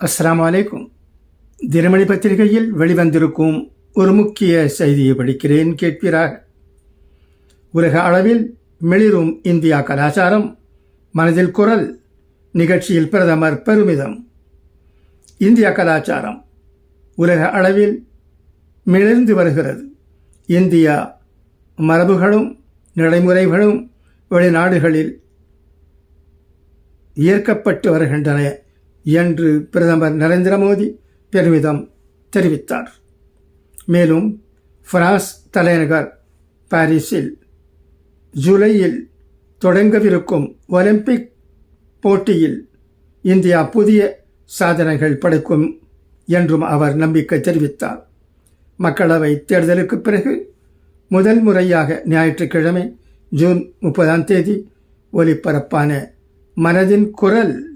அஸ்லாம் வலைக்கும் தினமணி பத்திரிகையில் வெளிவந்திருக்கும் ஒரு முக்கிய செய்தியை படிக்கிறேன் கேட்பீராக. உலக அளவில் மெளிரும் இந்தியா கலாச்சாரம் மனதில் குரல் நிகழ்ச்சியில் பிரதமர் பெருமிதம். இந்தியா கலாச்சாரம் உலக அளவில் மிளிர்ந்து வருகிறது. இந்தியா மரபுகளும் நடைமுறைகளும் வெளிநாடுகளில் ஏற்கப்பட்டு வருகின்றன என்று பிரதமர் நரேந்திர மோடி பெருமிதம் தெரிவித்தார். மேலும் பிரான்ஸ் தலைநகர் பாரிஸில் ஜூலையில் தொடங்கவிருக்கும் ஒலிம்பிக் போட்டியில் இந்தியா புதிய சாதனைகள் படைக்கும் என்றும் அவர் நம்பிக்கை தெரிவித்தார். மக்களவை தேர்தலுக்கு பிறகு முதல் முறையாக ஞாயிற்றுக்கிழமை ஜூன் முப்பதாம் தேதி ஒலிபரப்பான மனதின் குரல்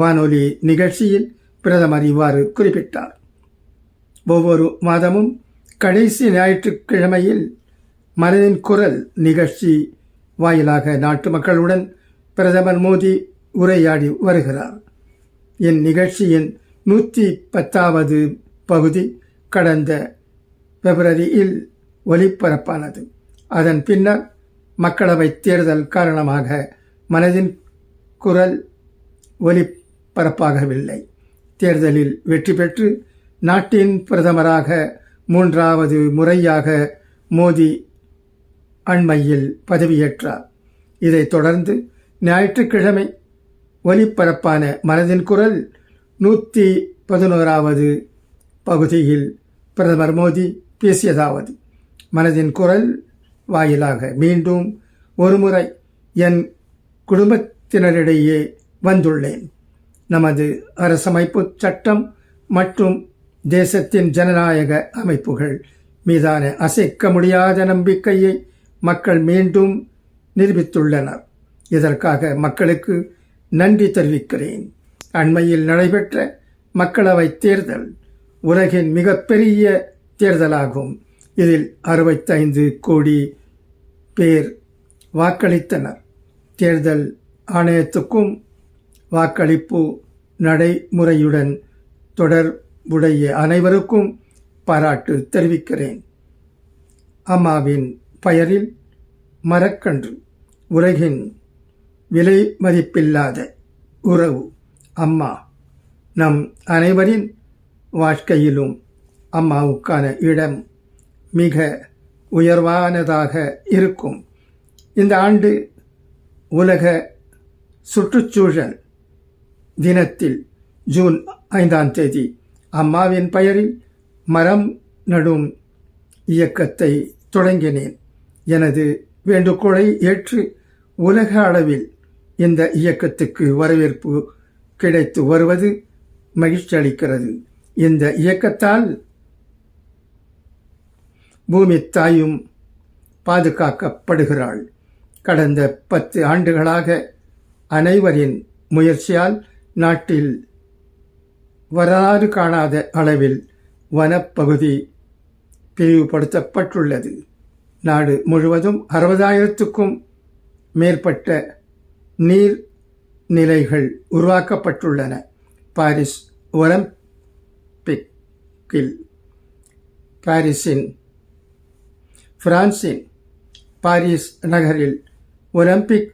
வானொலி நிகழ்ச்சியில் பிரதமர் இவ்வாறு குறிப்பிட்டார். ஒவ்வொரு மாதமும் கடைசி ஞாயிற்றுக்கிழமையில் மனதின் குரல் நிகழ்ச்சி வாயிலாக நாட்டு மக்களுடன் பிரதமர் மோடி உரையாடி வருகிறார். என் நிகழ்ச்சியின் நூற்றி பத்தாவது பகுதி கடந்த பிப்ரவரியில் ஒலிபரப்பானது. அதன் பின்னர் மக்களவைத் தேர்தல் காரணமாக மனதின் குரல் பரப்பாகவில்லை. தேர்தலில் வெற்றி பெற்று நாட்டின் பிரதமராக மூன்றாவது முறையாக மோடி அண்மையில் பதவியேற்றார். இதைத் தொடர்ந்து ஞாயிற்றுக்கிழமை ஒலிபரப்பான மனதின் குரல் நூற்றி பதினோராவது பகுதியில் பிரதமர் மோடி பேசியதாவது. மனதின் குரல் வாயிலாக மீண்டும் ஒருமுறை என் குடும்பத்தினரிடையே வந்துள்ளேன். நமது அரசமைப்பு சட்டம் மற்றும் தேசத்தின் ஜனநாயக அமைப்புகள் மீதான அசைக்க முடியாத நம்பிக்கையை மக்கள் மீண்டும் நிரூபித்துள்ளனர். இதற்காக மக்களுக்கு நன்றி தெரிவிக்கிறேன். அண்மையில் நடைபெற்ற மக்களவைத் தேர்தல் உலகின் மிகப்பெரிய தேர்தலாகும். இதில் அறுபத்தைந்து கோடி பேர் வாக்களித்தனர். தேர்தல் ஆணையத்துக்கும் வாக்களிப்பு நடைமுறையுடன் தொடர்புடைய அனைவருக்கும் பாராட்டு தெரிவிக்கிறேன். அம்மாவின் பெயரில் மரக்கன்று உலகின் விலை மதிப்பில்லாத உறவு. அம்மா நம் அனைவரின் வாழ்க்கையிலும் அம்மாவுக்கான இடம் மிக உயர்வானதாக இருக்கும். இந்த ஆண்டு உலக சுற்றுச்சூழல் தினத்தில் ஜூன் ஐந்தாம் தேதி அம்மாவின் பெயரில் மரம் நடும் இயக்கத்தை தொடங்கினேன். எனது வேண்டுகோளை ஏற்று உலக அளவில் இந்த இயக்கத்துக்கு வரவேற்பு கிடைத்து வருவது மகிழ்ச்சி அளிக்கிறது. இந்த இயக்கத்தால் பூமி தாயும் பாதுகாக்கப்படுகிறாள். கடந்த பத்து ஆண்டுகளாக அனைவரின் முயற்சியால் நாட்டில் வரலாறு காணாத அளவில் வனப்பகுதி பிரிவுபடுத்தப்பட்டுள்ளது. நாடு முழுவதும் அறுபதாயிரத்துக்கும் மேற்பட்ட நீர் நிலைகள் உருவாக்கப்பட்டுள்ளன. பாரிஸ் ஒலிம்பிக்கில் பாரிஸின் பிரான்சின் பாரிஸ் நகரில் ஒலிம்பிக்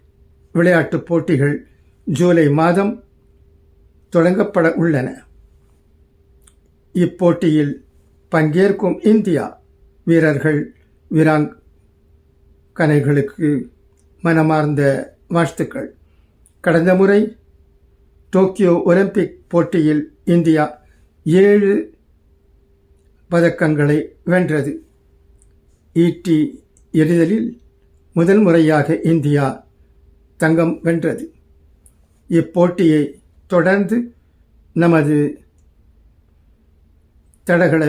விளையாட்டுப் போட்டிகள் ஜூலை மாதம் தொடங்கப்பட உள்ளன. இப்போட்டியில் பங்கேற்கும் இந்தியா வீரர்கள் வீராங்கனைகளுக்கு மனமார்ந்த வாழ்த்துக்கள். கடந்த முறை டோக்கியோ ஒலிம்பிக் போட்டியில் இந்தியா ஏழு பதக்கங்களை வென்றது. ஈட்டி எறிதலில் முதல் முறையாக இந்தியா தங்கம் வென்றது. இப்போட்டியை தொடர்ந்து நமது தடகள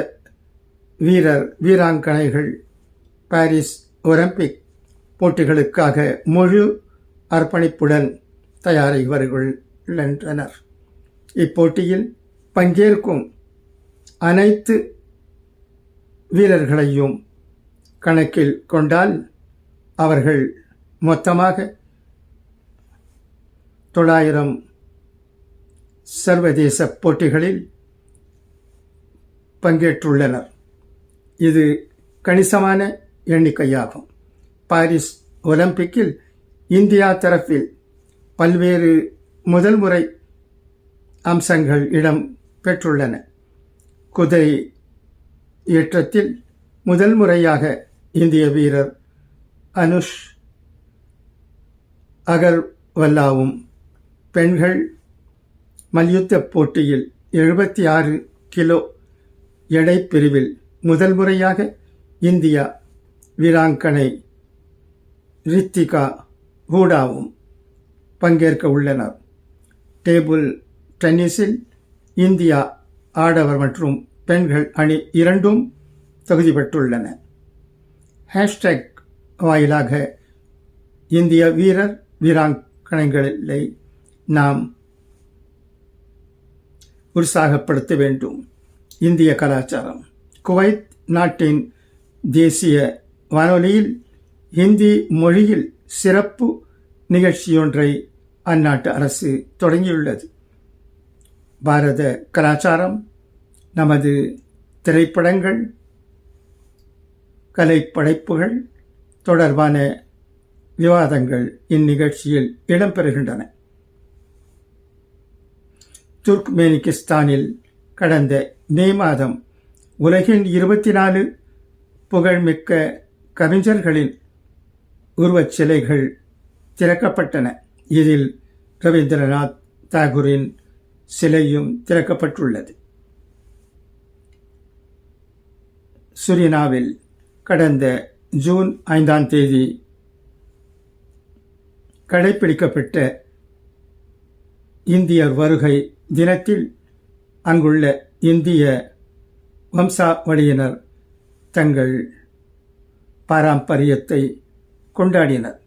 வீரர் வீராங்கனைகள் பாரிஸ் ஒலிம்பிக் போட்டிகளுக்காக முழு அர்ப்பணிப்புடன் தயாரி வருகின்றனர் இப்போட்டியில் பங்கேற்கும் அனைத்து வீரர்களையும் கணக்கில் கொண்டால் அவர்கள் மொத்தமாக தொள்ளாயிரம் சர்வதேச போட்டிகளில் பங்கேற்றுள்ளனர். இது கணிசமான எண்ணிக்கையாகும். பாரிஸ் ஒலிம்பிக்கில் இந்தியா தரப்பில் பல்வேறு முதல் முறை அம்சங்கள் இடம் பெற்றுள்ளன. குதிரை ஏற்றத்தில் முதல் முறையாக இந்திய வீரர் அனுஷ் அகர்வல்லாவும் பெண்கள் மல்யுத்த போட்டியில் எழுபத்தி ஆறு கிலோ எடை பிரிவில் முதல் முறையாக இந்தியா வீராங்கனை ரித்திகா ஹூடாவும் பங்கேற்க உள்ளனர். டேபிள் டென்னிஸில் இந்தியா ஆடவர் மற்றும் பெண்கள் அணி இரண்டும் தகுதி பெற்றுள்ளன. ஹேஷ்டேக் வாயிலாக இந்திய வீரர் வீராங்கனைகளை நாம் உற்சாகப்படுத்த வேண்டும். இந்திய கலாச்சாரம். குவைத் நாட்டின் தேசிய வானொலியில் ஹிந்தி மொழியில் சிறப்பு நிகழ்ச்சியொன்றை அந்நாட்டு அரசு தொடங்கியுள்ளது. பாரத கலாச்சாரம் நமது திரைப்படங்கள் கலைப்படைப்புகள் தொடர்பான விவாதங்கள் இந்நிகழ்ச்சியில் இடம்பெறுகின்றன துர்க்மேனிகிஸ்தானில் கடந்த மே மாதம் உலகின் இருபத்தி நாலு புகழ்மிக்க கவிஞர்களின் உருவச் சிலைகள் திறக்கப்பட்டன. இதில் ரவீந்திரநாத் தாகூரின் சிலையும் திறக்கப்பட்டுள்ளது. சுரினாவில் கடந்த ஜூன் ஐந்தாம் தேதி கடைபிடிக்கப்பட்ட இந்தியர் வருகை தினத்தில் அங்குள்ள இந்திய வம்சாவளியினர் தங்கள் பாரம்பரியத்தை கொண்டாடினர்.